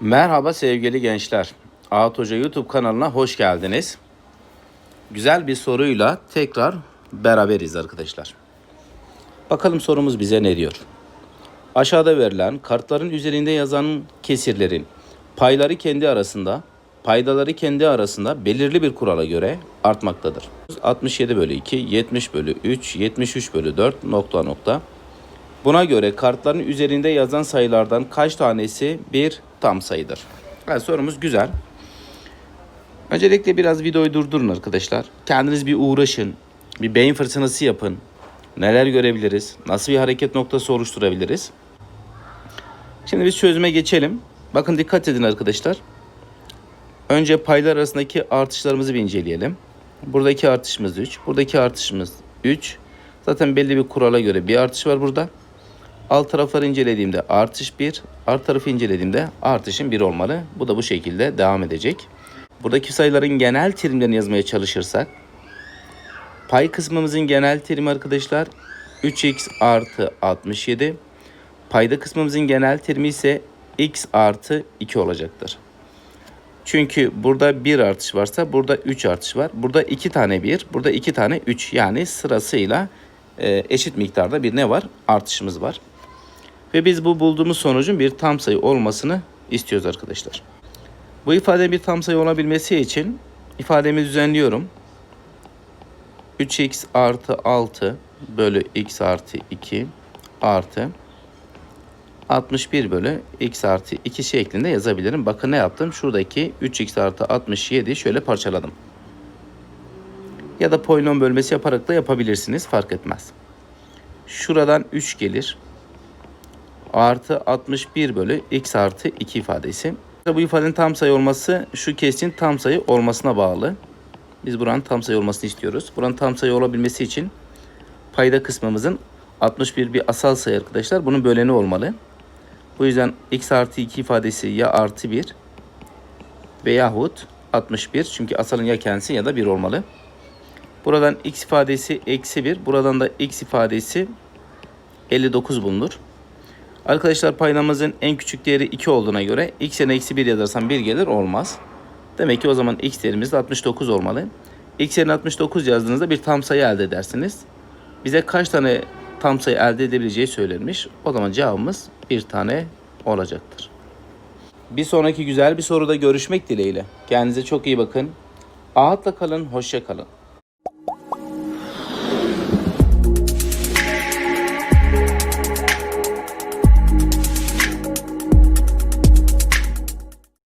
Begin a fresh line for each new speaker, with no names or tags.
Merhaba sevgili gençler. Ağat Hoca YouTube kanalına hoş geldiniz. Güzel bir soruyla tekrar beraberiz arkadaşlar. Bakalım sorumuz bize ne diyor? Aşağıda verilen kartların üzerinde yazan kesirlerin payları kendi arasında, paydaları kendi arasında belirli bir kurala göre artmaktadır. 67 bölü 2, 70 bölü 3, 73 bölü 4 nokta nokta. Buna göre kartların üzerinde yazan sayılardan kaç tanesi bir tam sayıdır? Yani sorumuz güzel. Öncelikle biraz videoyu durdurun arkadaşlar. Kendiniz bir uğraşın. Bir beyin fırtınası yapın. Neler görebiliriz? Nasıl bir hareket noktası oluşturabiliriz? Şimdi biz çözüme geçelim. Bakın dikkat edin arkadaşlar. Önce paylar arasındaki artışlarımızı bir inceleyelim. Buradaki artışımız 3. Buradaki artışımız 3. Zaten belli bir kurala göre bir artış var burada. Alt tarafları incelediğimde artış 1, alt tarafı incelediğimde artışın 1 olmalı. Bu da bu şekilde devam edecek. Buradaki sayıların genel terimlerini yazmaya çalışırsak pay kısmımızın genel terimi arkadaşlar 3x artı 67. Payda kısmımızın genel terimi ise x artı 2 olacaktır. Çünkü burada 1 artış varsa burada 3 artış var. Burada 2 tane 1, burada 2 tane 3 yani sırasıyla e, eşit miktarda bir ne var? Artışımız var. Ve biz bu bulduğumuz sonucun bir tam sayı olmasını istiyoruz arkadaşlar. Bu ifade bir tam sayı olabilmesi için ifademi düzenliyorum. 3x artı 6 bölü x artı 2 artı 61 bölü x artı 2 şeklinde yazabilirim. Bakın ne yaptım? Şuradaki 3x artı 67 şöyle parçaladım. Ya da polinom bölmesi yaparak da yapabilirsiniz. Fark etmez. Şuradan 3 gelir. Artı 61 bölü x artı 2 ifadesi. Bu ifadenin tam sayı olması şu kesin tam sayı olmasına bağlı. Biz buranın tam sayı olmasını istiyoruz. Buranın tam sayı olabilmesi için payda kısmımızın 61 bir asal sayı arkadaşlar. Bunun böleni olmalı. Bu yüzden x artı 2 ifadesi ya artı 1 veyahut 61. Çünkü asalın ya kendisi ya da 1 olmalı. Buradan x ifadesi eksi 1. Buradan da x ifadesi 59 bulunur. Arkadaşlar paydamızın en küçük değeri 2 olduğuna göre x yerine eksi 1 yazarsam 1 gelir olmaz. Demek ki o zaman x değerimiz de 69 olmalı. x yerine 69 yazdığınızda bir tam sayı elde edersiniz. Bize kaç tane tam sayı elde edebileceği söylenmiş. O zaman cevabımız bir tane olacaktır. Bir sonraki güzel bir soruda görüşmek dileğiyle. Kendinize çok iyi bakın. Ahatla kalın, hoşça kalın.